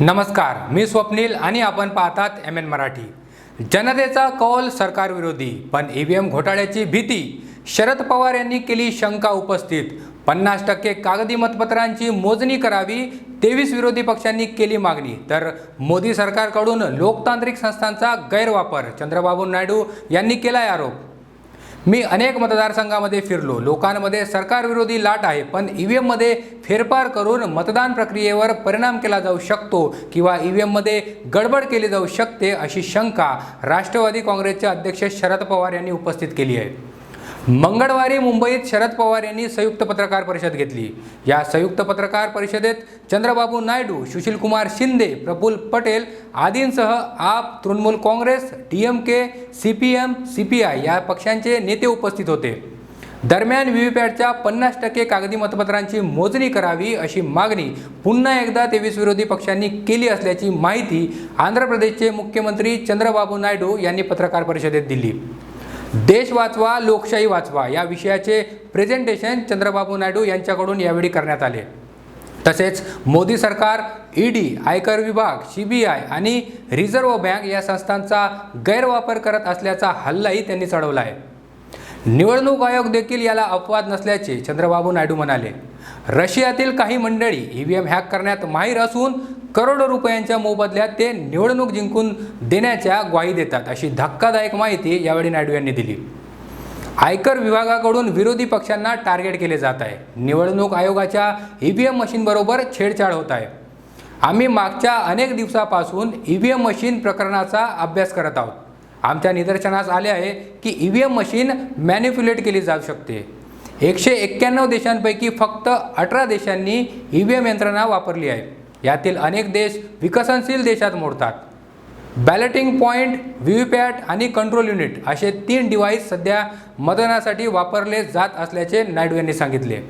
नमस्कार मी स्वप्नील आणि आपण पाहतात एम एन मराठी. जनतेचा कौल सरकारविरोधी पण ई व्ही एम घोटाळ्याची भीती. शरद पवार यांनी केली शंका उपस्थित. पन्नास टक्के कागदी मतपत्रांची मोजणी करावी तेवीस विरोधी पक्षांनी केली मागणी. तर मोदी सरकारकडून लोकतांत्रिक संस्थांचा गैरवापर चंद्रबाबू नायडू यांनी केलाय आरोप. मी अनेक मतदारसंघामध्ये फिरलो. लोकांमध्ये सरकारविरोधी लाट आहे पण ई व्ही एममध्ये फेरफार करून मतदान प्रक्रियेवर परिणाम केला जाऊ शकतो किंवा ई व्ही एममध्ये गडबड केली जाऊ शकते अशी शंका राष्ट्रवादी काँग्रेसचे अध्यक्ष शरद पवार यांनी उपस्थित केली आहे. मंगळवारी मुंबईत शरद पवार यांनी संयुक्त पत्रकार परिषद घेतली. या संयुक्त पत्रकार परिषदेत चंद्रबाबू नायडू सुशीलकुमार शिंदे प्रफुल्ल पटेल आदींसह AAP Trinamool Congress D M K C P M C P I या पक्षांचे नेते उपस्थित होते. दरम्यान व्ही पॅडच्या पन्नास टक्के कागदी मतपत्रांची मोजणी करावी अशी मागणी पुन्हा एकदा तेवीस विरोधी पक्षांनी केली असल्याची माहिती आंध्र प्रदेशचे मुख्यमंत्री चंद्रबाबू नायडू यांनी पत्रकार परिषदेत दिली. देश वाचवा लोकशाही वाचवा या विषयाचे प्रेझेंटेशन चंद्रबाबू नायडू यांच्याकडून यावेळी करण्यात आले. तसेच मोदी सरकार ईडी आयकर विभाग सी बी आय आणि रिझर्व्ह बँक या संस्थांचा गैरवापर करत असल्याचा हल्लाही त्यांनी चढवला आहे. निवडणूक आयोग देखील याला अपवाद नसल्याचे चंद्रबाबू नायडू म्हणाले. रशियातील काही मंडळी ई व्ही एम हॅक करण्यात माहीर असून करोडो रुपयांच्या मोबदल्यात ते निवडणूक जिंकून देण्याच्या ग्वाही देतात अशी धक्कादायक माहिती यावेळी नायडू यांनी दिली. आयकर विभागाकडून विरोधी पक्षांना टार्गेट केले जात आहे. निवडणूक आयोगाच्या ई व्ही एम मशीनबरोबर छेडछाड होत आहे. आम्ही मागच्या अनेक दिवसापासून ई व्ही एम मशीन प्रकरणाचा अभ्यास करत आहोत. आमच्या निदर्शनास आले आहे की E V M machine manipulate केली जाऊ शकते. एकशे एक्क्याण्णव देशांपैकी फक्त अठरा देशांनी ई व्ही एम यंत्रणा वापरली आहे. यातील अनेक देश विकसनशील देशात मोडतात. बॅलेटिंग पॉईंट व्हीव्हीपॅट आणि कंट्रोल युनिट असे तीन डिव्हाइस सध्या मतदानासाठी वापरले जात असल्याचे नायडू यांनी सांगितले.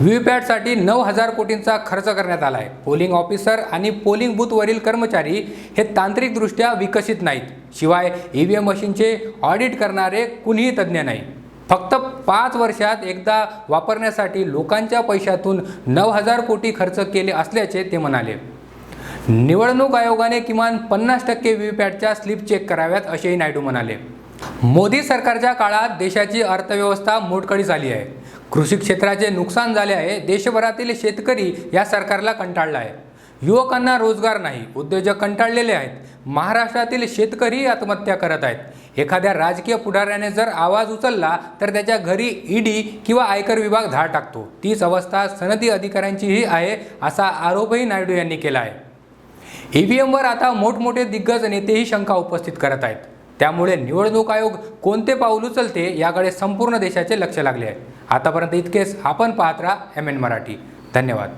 व्हीव्हीपॅटसाठी नऊ हजार कोटींचा खर्च करण्यात आला आहे पोलिंग ऑफिसर आणि पोलिंग बूथवरील कर्मचारी हे तांत्रिकदृष्ट्या विकसित नाहीत. शिवाय ई व्ही एम मशीनचे ऑडिट करणारे कुणीही तज्ज्ञ नाही. फक्त पाच वर्षात एकदा वापरण्यासाठी लोकांच्या पैशातून नऊ हजार कोटी खर्च केले असल्याचे ते म्हणाले. निवडणूक आयोगाने किमान पन्नास टक्के व्हीव्हीपॅटच्या स्लिप चेक कराव्यात असेही नायडू म्हणाले. मोदी सरकारच्या काळात देशाची अर्थव्यवस्था मोडकळी झाली आहे. कृषी क्षेत्राचे नुकसान झाले आहे. देशभरातील शेतकरी या सरकारला कंटाळला आहे. युवकांना रोजगार नाही. उद्योजक कंटाळलेले आहेत. महाराष्ट्रातील शेतकरी आत्महत्या करत आहेत. एखाद्या राजकीय पुढाऱ्याने जर आवाज उचलला तर त्याच्या घरी ईडी किंवा आयकर विभाग धाड टाकतो. तीच अवस्था सनदी अधिकाऱ्यांचीही आहे असा आरोपही नायडू यांनी केला आहे. ई व्ही एमवर आता मोठमोठे दिग्गज नेतेही शंका उपस्थित करत आहेत. त्यामुळे निवडणूक आयोग कोणते पाऊल उचलते याकडे संपूर्ण देशाचे लक्ष लागले आहे. आतापर्यंत इतकेच. आपण पाहत राहा एम एन मराठी. धन्यवाद.